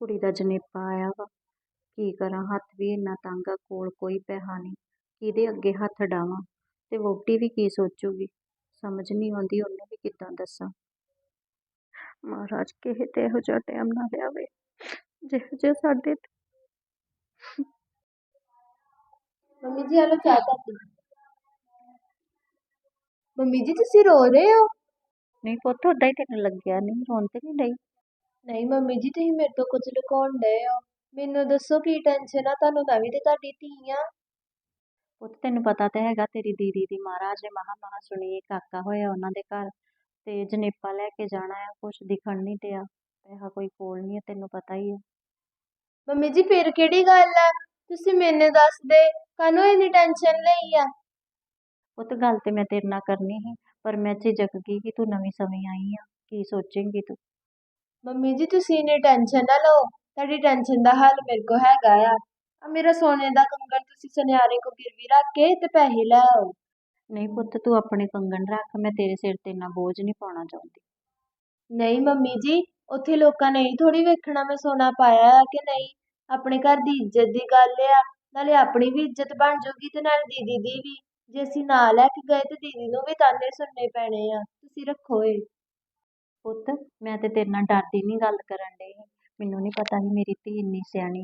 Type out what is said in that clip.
ਕੁੜੀ ਦਾ ਜਨੇਪਾ ਆਇਆ ਵਾ। ਕੀ ਕਰਾਂ ਹੱਥ ਵੀ ਇੰਨਾ ਤੰਗ ਆ ਕੋਲ ਕੋਈ ਪੈਸਾ ਨਹੀਂ। ਕਿਹਦੇ ਅੱਗੇ ਹੱਥ ਡਾਵਾਂ? ਤੇ ਵਹੁਟੀ ਵੀ ਕੀ ਸੋਚੂਗੀ? ਸਮਝ ਨਹੀਂ ਆਉਂਦੀ ਉਹਨੂੰ ਵੀ ਕਿੱਦਾਂ ਦੱਸਾਂ। ਮਹਾਰਾਜ ਕਿਸੇ ਤੇ ਇਹੋ ਜਿਹਾ ਟਾਈਮ ਨਾ ਲਿਆਵੇ। ਜਿਹੋ ਜਿਹਾ ਸਾਡੇ ਤੇ। ਮੰਮੀ ਜੀ ਆਲੋ ਚਾਹ ਤੁਹਾਡੀ ਮੰਮੀ ਜੀ ਤੁਸੀਂ ਰੋ ਰਹੇ ਹੋ? ਨਹੀਂ ਪੁੱਤ ਓਦਾਂ ਹੀ ਤੈਨੂੰ ਲੱਗਿਆ ਨਹੀਂ ਰੋਣ ਤੇ ਨਹੀਂ ਡਈ। ਨਹੀਂ ਮੰਮੀ ਜੀ ਤੁਸੀਂ ਮੇਰੇ ਤੋਂ ਕੁਝ ਲੁਕਾਉਣ ਡਏ ਹੋ। ਮੈਨੂੰ ਦੱਸੋ ਕੀ ਟੈਨਸ਼ਨ ਆ ਤੁਹਾਨੂੰ ਮੈਂ ਵੀ ਤੇ ਤੁਹਾਡੀ ਧੀ ਆ। ਪੁੱਤ ਤੈਨੂੰ ਪਤਾ ਤਾਂ ਹੈਗਾ ਤੇਰੀ ਦੀਦੀ ਦੀ ਮਹਾਰਾਜ ਨੇ ਮਹਾ ਮਹਾ ਸੁਣੀ ਕਾਕਾ ਹੋਇਆ ਉਹਨਾਂ ਦੇ ਘਰ। ਤੇ ਜਨੇਪਾ ਲੈ ਕੇ ਜਾਣਾ ਆ ਕੁਛ ਦਿਖਣ ਨਹੀਂ ਡਿਆ ਪੈਸਾ ਕੋਈ ਕੋਲ ਨਹੀਂ ਹੈ ਤੈਨੂੰ ਪਤਾ ਹੀ ਹੈ। ਮੰਮੀ ਜੀ ਫਿਰ ਕਿਹੜੀ ਗੱਲ ਆ? ਤੁਸੀਂ ਮੈਨੂੰ ਦੱਸ ਦੇ ਕਾਹਨੂੰ ਇੰਨੀ ਟੈਨਸ਼ਨ ਲਈ ਆ? ਪੁੱਤ ਗੱਲ ਤੇ ਮੈਂ ਤੇਰੇ ਨਾਲ ਕਰਨੀ ਸੀ ਪਰ ਮੈਂ ਝਿਜਕ ਗਈ ਕਿ ਤੂੰ ਨਵੀਂ ਸਮੇਂ ਆਈ ਆ। ਕੀ ਸੋਚੇਂਗੀ ਤੂੰ? ਮੰਮੀ ਜੀ ਤੁਸੀਂ ਇੰਨੀ ਟੈਨਸ਼ਨ ਨਾ ਲਓ। ਤੁਹਾਡੀ ਟੈਨਸ਼ਨ ਦਾ ਹੱਲ ਮੇਰੇ ਕੋਲ ਹੈਗਾ ਆ। ਆ ਮੇਰਾ ਸੋਨੇ ਦਾ ਕੰਗਣ ਤੁਸੀਂ ਸੁਨਿਆਰੇ ਕੋ ਗਿਰਵੀ ਰੱਖ ਕੇ ਤੇ ਪੈਸੇ ਲੈ ਆਓ। ਨਹੀਂ ਪੁੱਤ ਤੂੰ ਆਪਣੇ ਕੰਗਣ ਰੱਖ ਮੈਂ ਤੇਰੇ ਸਿਰ ਤੇ ਇੰਨਾ ਬੋਝ ਨਹੀਂ ਪਾਉਣਾ ਚਾਹੁੰਦੀ। ਨਹੀਂ ਮੰਮੀ ਜੀ ਉੱਥੇ ਲੋਕਾਂ ਨੇ ਇਹ ਥੋੜੀ ਵੇਖਣਾ ਮੈਂ ਸੋਨਾ ਪਾਇਆ ਆ ਕਿ ਨਹੀਂ। ਆਪਣੇ ਘਰ ਦੀ ਇੱਜ਼ਤ ਦੀ ਗੱਲ ਆ ਨਾਲੇ ਆਪਣੀ ਵੀ ਇੱਜ਼ਤ ਬਣ ਜਾਊਗੀ ਤੇ ਨਾਲੇ ਦੀਦੀ ਦੀ ਵੀ। ਜੇ ਅਸੀਂ ਨਾ ਲੈ ਕੇ ਗਏ ਤੇ ਦੀਦੀ ਨੂੰ ਵੀ ਤਾਨੇ ਸੁਣਨੇ ਪੈਣੇ ਆ। ਤੁਸੀਂ ਰੱਖੋ ਇਹ। ਪੁੱਤ, ਮੈਂ ਤੇ ਤੇਰੇ ਨਾਲ ਡਰਦੀ ਨਹੀਂ ਗੱਲ ਕਰਨ ਡਈ। ਮੈਨੂੰ ਨਹੀਂ ਪਤਾ ਸੀ ਮੇਰੀ ਧੀ ਇੰਨੀ ਸਿਆਣੀ।